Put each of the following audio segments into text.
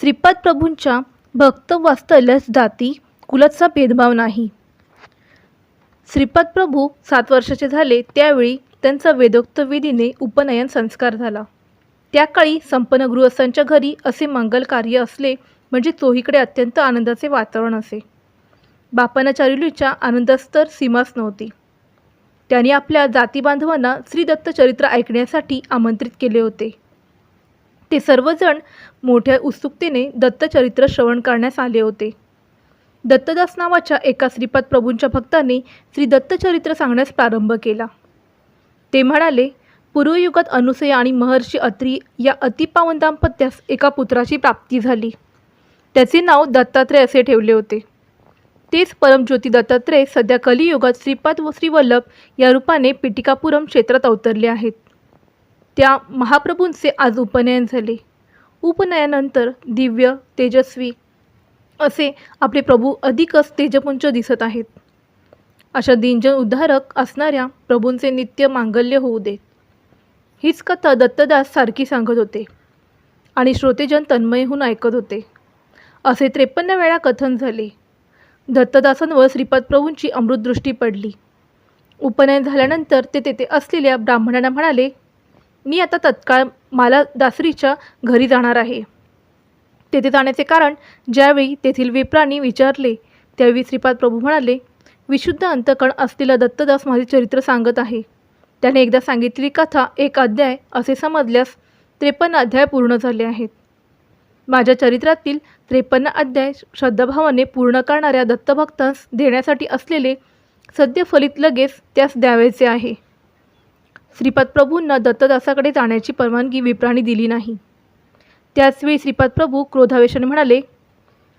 श्रीपाद प्रभूंच्या भक्त वास्तल्यास जाती कुलाचा भेदभाव नाही. श्रीपाद प्रभू सात वर्षाचे झाले त्यावेळी त्यांचा वेदोक्त विधीने उपनयन संस्कार झाला. त्या काळी संपन्न गृहस्थांच्या घरी असे मंगल कार्य असले म्हणजे चोहीकडे अत्यंत आनंदाचे वातावरण असे. बापांना चारुलीच्या आनंदास तर सीमाच नव्हती. त्यांनी आपल्या जातीबांधवांना श्रीदत्त चरित्र ऐकण्यासाठी आमंत्रित केले होते. ते सर्वजण मोठ्या उत्सुकतेने दत्तचरित्र श्रवण करण्यास आले होते. दत्तदास नावाच्या एका श्रीपाद प्रभूंच्या भक्ताने श्री दत्तचरित्र सांगण्यास प्रारंभ केला. ते म्हणाले पूर्वयुगात अनुसया आणि महर्षी अत्री या अतिपावन दाम्पत्यास एका पुत्राची प्राप्ती झाली. त्याचे नाव दत्तात्रय असे ठेवले होते. तेच परमज्योती दत्तात्रय सध्या कलियुगात श्रीपाद व श्रीवल्लभ या रूपाने पिटिकापुरम क्षेत्रात अवतरले आहेत. त्या महाप्रभूंचे आज उपनयन झाले. उपनयनानंतर दिव्य तेजस्वी असे आपले प्रभू अधिकच तेजपुंज दिसत आहेत. अशा दिनजन उद्धारक असणाऱ्या प्रभूंचे नित्य मांगल्य होऊ देत. हीच कथा दत्तदास सारखी सांगत होते आणि श्रोतेजन तन्मयहून ऐकत होते. असे त्रेपन्न वेळा कथन झाले. दत्तदासांवर श्रीपाद प्रभूंची अमृतदृष्टी पडली. उपनयन झाल्यानंतर ते तेथे असलेल्या ब्राह्मणांना म्हणाले मी आता तत्काळ माला दासरीच्या घरी जाणार आहे. तेथे जाण्याचे कारण ज्यावेळी तेथील विप्रांनी विचारले त्यावेळी श्रीपाद प्रभू म्हणाले विशुद्ध अंतकण असलेला दत्तदास माझे चरित्र सांगत आहे. त्याने एकदा सांगितलेली कथा एक अध्याय असे समजल्यास त्रेपन्न अध्याय पूर्ण झाले आहेत. माझ्या चरित्रातील त्रेपन्न अध्याय श्रद्धाभावाने पूर्ण करणाऱ्या दत्तभक्तांस देण्यासाठी असलेले सद्य फलित लगेच त्यास द्यावयाचे आहे. श्रीपाद प्रभूंना दत्तदासाकडे जाण्याची परवानगी विप्राने दिली नाही. त्याचवेळी श्रीपाद प्रभू क्रोधावेशाने म्हणाले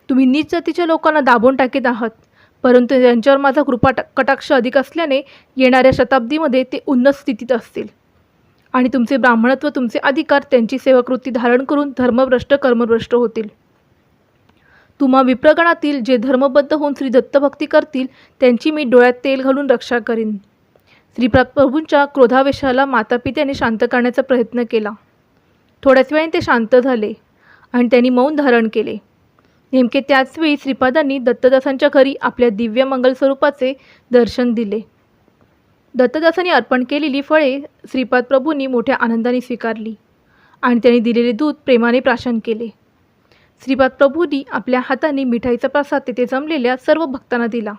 तुम्ही नीच जातीच्या लोकांना दाबून टाकीत आहात. परंतु त्यांच्यावर माझा कृपा कटाक्ष अधिक असल्याने येणाऱ्या शताब्दीमध्ये ते उन्नत स्थितीत असतील. आणि तुमचे ब्राह्मणत्व तुमचे अधिकार त्यांची सेवाकृती धारण करून धर्मभ्रष्ट कर्मभ्रष्ट होतील. तुम्हा विप्रगणातील जे धर्मबद्ध होऊन श्री दत्तभक्ती करतील त्यांची मी डोळ्यात तेल घालून रक्षा करीन. श्रीपाद प्रभूंच्या क्रोधावेशाला मातापित्याने शांत करण्याचा प्रयत्न केला. थोड्याच वेळाने ते शांत झाले आणि त्यांनी मौन धारण केले. नेमके त्याचवेळी श्रीपादांनी दत्तदासांच्या घरी आपल्या दिव्य मंगल स्वरूपाचे दर्शन दिले. दत्तदासांनी अर्पण केलेली फळे श्रीपाद प्रभूंनी मोठ्या आनंदाने स्वीकारली आणि त्यांनी दिलेले दूध प्रेमाने प्राशन केले. श्रीपाद प्रभूंनी आपल्या हाताने मिठाईचा प्रसाद तेथे जमलेल्या सर्व भक्तांना दिला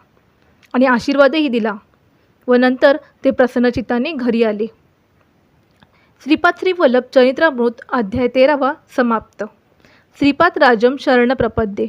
आणि आशीर्वादही दिला. व नंतर ते प्रसन्नचित्ताने घरी आले. श्रीपाद श्री वल्लभ चरित्रामृत अध्याय तेरावा समाप्त. श्रीपाद राजम शरण प्रपद्ये